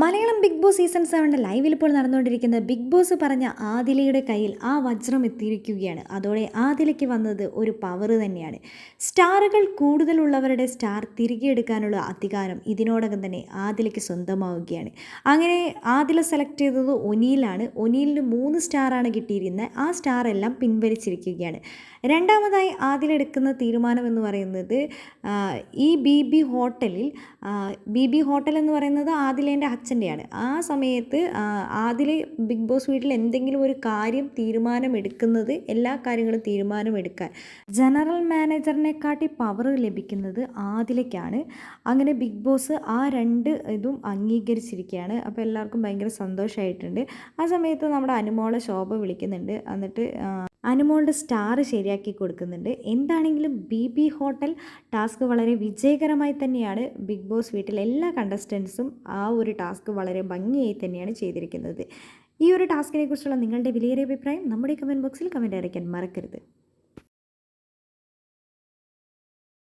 Malayalam Big Boss season സെവന്റെ ലൈവിൽ ഇപ്പോൾ നടന്നുകൊണ്ടിരിക്കുന്ന ബിഗ് ബോസ് പറഞ്ഞ ആദിലയുടെ കയ്യിൽ ആ വജ്രം എത്തിയിരിക്കുകയാണ്. അതോടെ ആദിലയ്ക്ക് വന്നത് ഒരു പവർ തന്നെയാണ്. സ്റ്റാറുകൾ കൂടുതലുള്ളവരുടെ സ്റ്റാർ തിരികെ എടുക്കാനുള്ള അധികാരം ഇതിനോടകം തന്നെ ആദിലയ്ക്ക് സ്വന്തമാവുകയാണ്. അങ്ങനെ ആദില സെലക്ട് ചെയ്തത് ഒനിയിലാണ്. ഒനിയിലിന് മൂന്ന് സ്റ്റാറാണ് കിട്ടിയിരുന്നത് ആ സ്റ്റാർ എല്ലാം പിൻവലിച്ചിരിക്കുകയാണ്. രണ്ടാമതായി ആദിലെടുക്കുന്ന തീരുമാനം എന്ന് പറയുന്നത് ഈ ബി ബി ഹോട്ടലിൽ ബി ബി ഹോട്ടൽ എന്ന് പറയുന്നത് ആദിലേന്റെ അച്ഛന്റെയാണ്. ആ സമയത്ത് ആദിൽ ബിഗ് ബോസ് വീട്ടിൽ എന്തെങ്കിലും ഒരു കാര്യം തീരുമാനമെടുക്കുന്നത് എല്ലാ കാര്യങ്ങളും തീരുമാനമെടുക്കാൻ. ജനറൽ മാനേജറിനെക്കാട്ടി പവർ ലഭിക്കുന്നത് ആദിലയ്ക്കാണ്. അങ്ങനെ ബിഗ് ബോസ് ആ രണ്ട് ഇതും അംഗീകരിച്ചിരിക്കുകയാണ്. അപ്പോൾ എല്ലാവർക്കും ഭയങ്കര സന്തോഷമായിട്ടുണ്ട്. ആ സമയത്ത് നമ്മുടെ അനുമോളെ ശോഭ വിളിക്കുന്നുണ്ട്. എന്നിട്ട് അനുമോളുടെ സ്റ്റാർ ശരിയാക്കി കൊടുക്കുന്നുണ്ട്. എന്താണെങ്കിലും ബി ബി ഹോട്ടൽ ടാസ്ക് വളരെ വിജയകരമായി തന്നെയാണ് ബിഗ് ബോസ് വീട്ടിലെ എല്ലാ കണ്ടസ്റ്റൻസും ആ ഒരു ടാസ്ക് വളരെ ഭംഗിയായി തന്നെയാണ് ചെയ്തിരിക്കുന്നത്. ഈ ഒരു ടാസ്കിനെ കുറിച്ചുള്ള നിങ്ങളുടെ വിലയേറിയ അഭിപ്രായം നമ്മുടെ കമന്റ് ബോക്സിൽ കമന്റ് അറിയിക്കാൻ മറക്കരുത്.